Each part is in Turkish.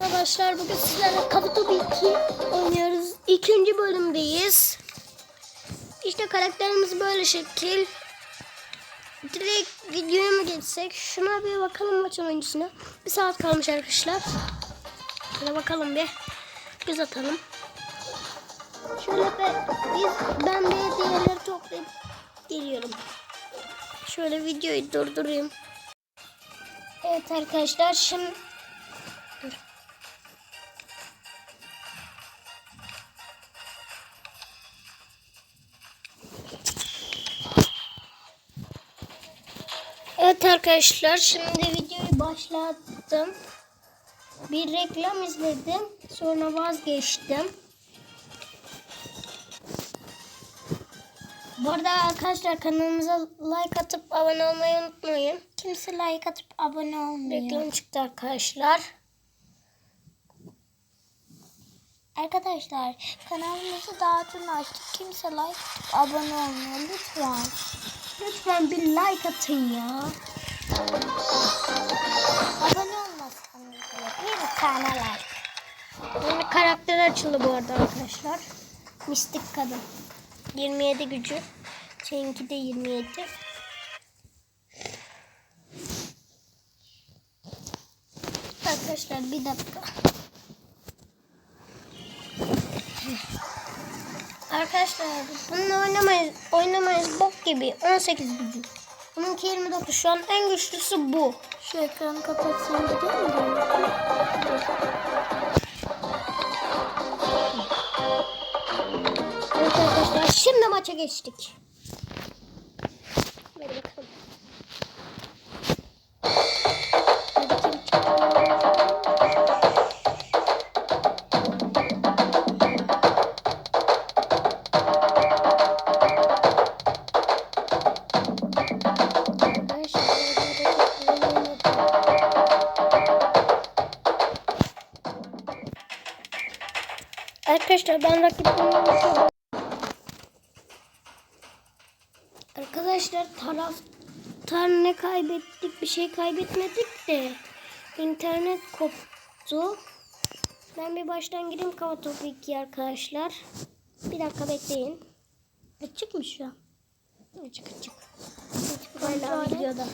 Arkadaşlar bugün sizlerle Kabutopu 2 oynuyoruz. İkinci bölümdeyiz. İşte karakterimiz böyle şekil. Direkt videoya mı geçsek? Şuna bir bakalım maçın oyuncusuna. Bir saat kalmış arkadaşlar. Şöyle bakalım bir. Göz atalım. Şöyle be, biz, ben de diğerleri toplayıp geliyorum. Şöyle videoyu durdurayım. Evet arkadaşlar şimdi Evet arkadaşlar şimdi videoyu başlattım. Bir reklam izledim. Sonra vazgeçtim. Bu arada arkadaşlar kanalımıza like atıp abone olmayı unutmayın. Kimse like atıp abone olmuyor. Reklam çıktı arkadaşlar. Arkadaşlar kanalımızı daha dün açtık. Kimse like abone olmuyor. Lütfen. Lütfen bir like atın ya. Abone bile bir tane like. Yeni karakter açıldı bu arada arkadaşlar. Mistik kadın. 27 gücü. Seninki de 27. Arkadaşlar bir dakika. Arkadaşlar bununla oynamayız, oynamayız bok gibi 18 gücü. Bununki 29 şu an en güçlüsü bu. Şu ekranı kapatsam gidiyor mu? Evet arkadaşlar şimdi maça geçtik. Hadi bakalım. Arkadaşlar ben unutuyorum. Arkadaşlar taraftar ne kaybettik bir şey kaybetmedik de internet koptu. Ben bir baştan gireyim kava topu 2 arkadaşlar. Bir dakika bekleyin. Açık mı şu an? Açık açık. Açık hala videoda.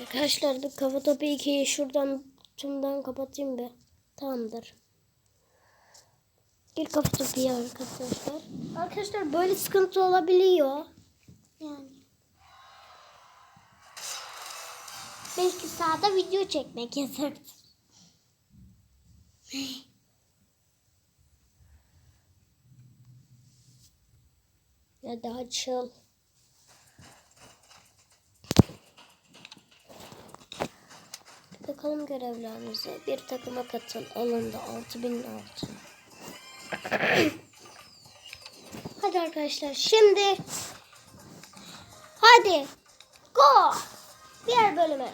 Arkadaşlar bir kafa topu 2'yi şuradan tümden kapatayım bir. Tamamdır. Bir topu ya arkadaşlar. Arkadaşlar böyle sıkıntı olabiliyor. Yani. Belki sağda video çekmek yasak. Ya da açıl. Bakalım görevlerimize. Bir takıma katıl. Alındı. 6000 altın. Hadi arkadaşlar şimdi hadi go diğer bölüme.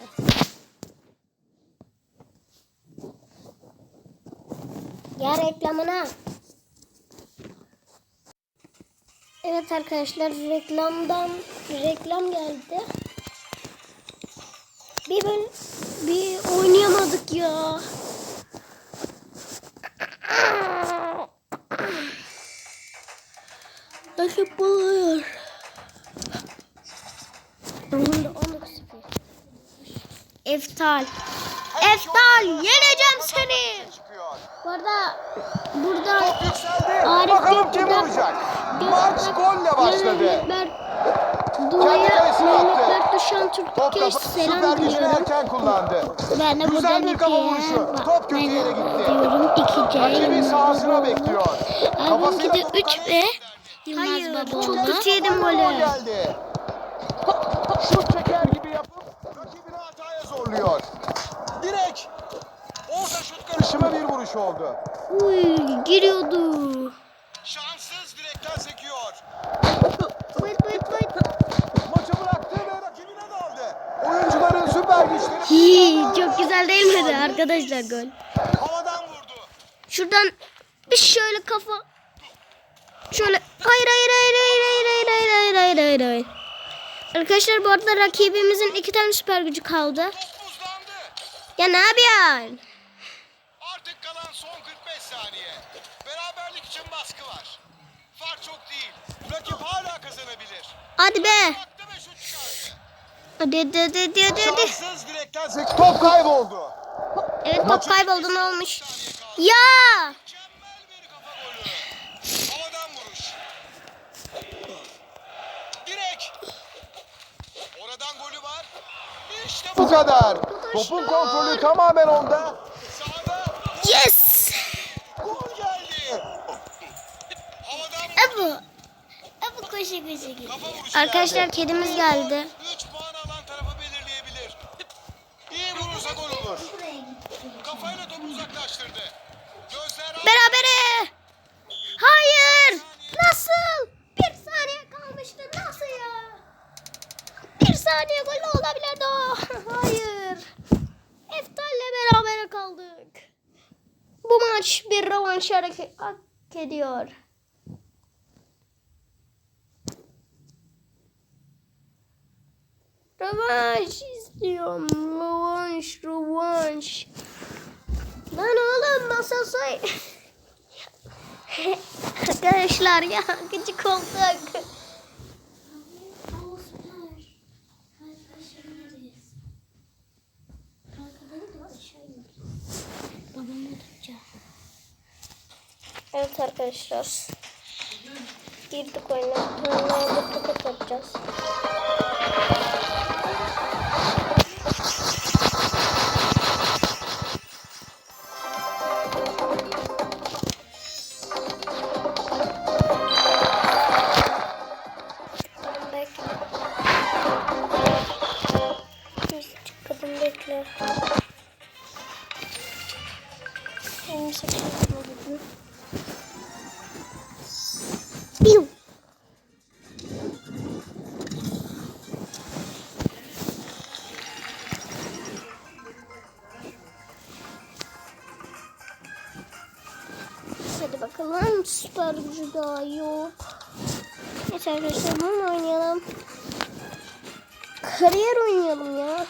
Ya reklamına. Evet arkadaşlar reklamdan reklam geldi. Bir böl bir oynayamadık ya. Ruhunda 19 Eftal. Eftal yeneceğim seni. Bu arada burada Arif Bakalım kim vuracak? Maç golle başladı. Abdullah'a Mehmet Bertuşan Türk'e selam diliyorum. Ben de buradan ikiye bak. Ben diyorum iki C. Rakibi sahasına bekliyor. Abimki de üç ve Yılmaz Baba Çok kötü yedim golü. Şut çeker gibi yapıp rakibini hataya zorluyor. Direk. Orta şut karışımı bir vuruş oldu. Uy giriyordu. Arkadaşlar gol? havadan vurdu. Şuradan bir şöyle kafa. Şöyle hayır hayır hayır hayır hayır hayır hayır hayır hayır hayır hayır. Arkadaşlar bu arada rakibimizin iki tane süper gücü kaldı. Ya ne yapıyorsun? Artık kalan son 45 saniye. Beraberlik için baskı var. Fark çok değil. Rakip hala kazanabilir. Hadi be. Hadi hadi hadi hadi. Şanssız direkten. Top kayboldu. Evet top kayboldu ne olmuş? Ya. Mükemmel bir kafa golü. Havadan vuruş. Direk. Oradan golü var. İşte bu kadar. Topun kontrolü tamamen onda. Yes. gol geldi. Havadan Ebu. Ebu koşu koşu git. kafa vuruşu Arkadaşlar kedimiz geldi. 3 puan alan tarafı belirleyebilir. İyi vurursa gol olur. Kafayla topu uzaklaştırdı. Gözler Berabere. Hayır. Nasıl? Bir saniye kalmıştı. Nasıl ya? Bir saniye gol olabilirdi o. Hayır. Eftal'le berabere kaldık. Bu maç bir rövanş hak ediyor. Rövanş istiyorum. Rövanş, rövanş. Lan oğlum masa say. Arkadaşlar ya gıcık olduk. Evet arkadaşlar. Girdik oyuna. Normalde tokat yapacağız. Bakalım süper gücü daha yok. Neyse arkadaşlar bunu oynayalım. Kariyer oynayalım ya.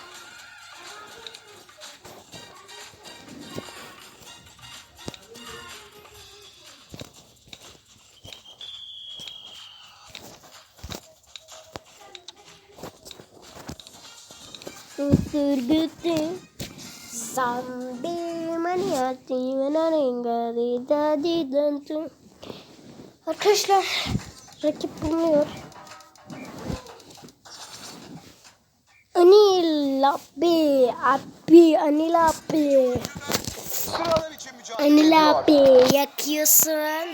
Tuturgutu Sambil Arkadaşlar rakip bulunuyor. Anil abi abi Anil abi Anil abi yakıyorsun.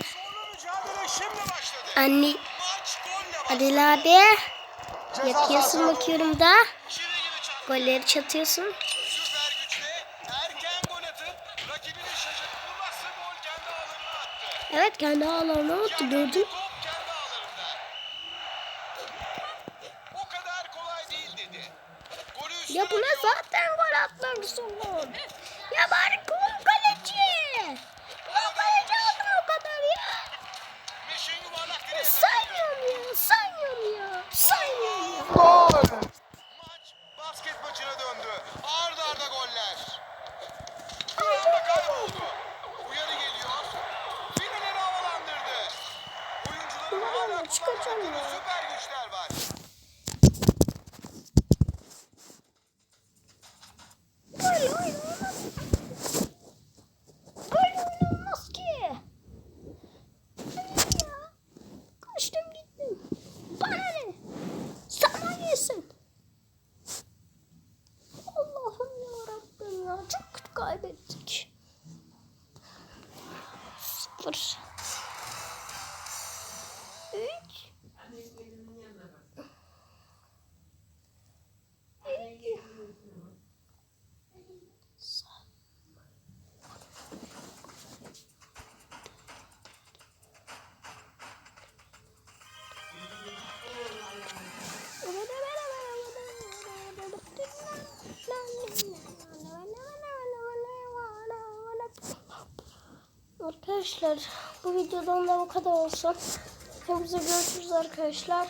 Başladı. Anil abi yakıyorsun bakıyorum da golleri çatıyorsun. Süper güçle erken gol atıp rakibini şaşırtmazsa gol kendi ağlarına attı. Evet kendi ağlarına attı gördün. Ya buna zaten gol atmak zor. Ya bari gol kaleci. Ya kaleci aldım o kadar ya. Meşin yuvarlak direğe takıldı. Saymıyorum ya, saymıyorum ya, saymıyorum ya. Gol! Maç basket maçına döndü. Arda arda goller. Bir anda kayboldu. Uyarı geliyor. Finalini havalandırdı. Oyuncuların Ulan hala çıkacağım kullanmak ya. süper güçler var. Böyle oynanmaz. Böyle oynanmaz ki. Ya. Kaçtım gittim. Bana ne? Sana yesin. Allah'ım ya Rabbim ya. Çok kötü kaybettik. Sıfır. Arkadaşlar bu videodan da bu kadar olsun. Hepinize görüşürüz arkadaşlar.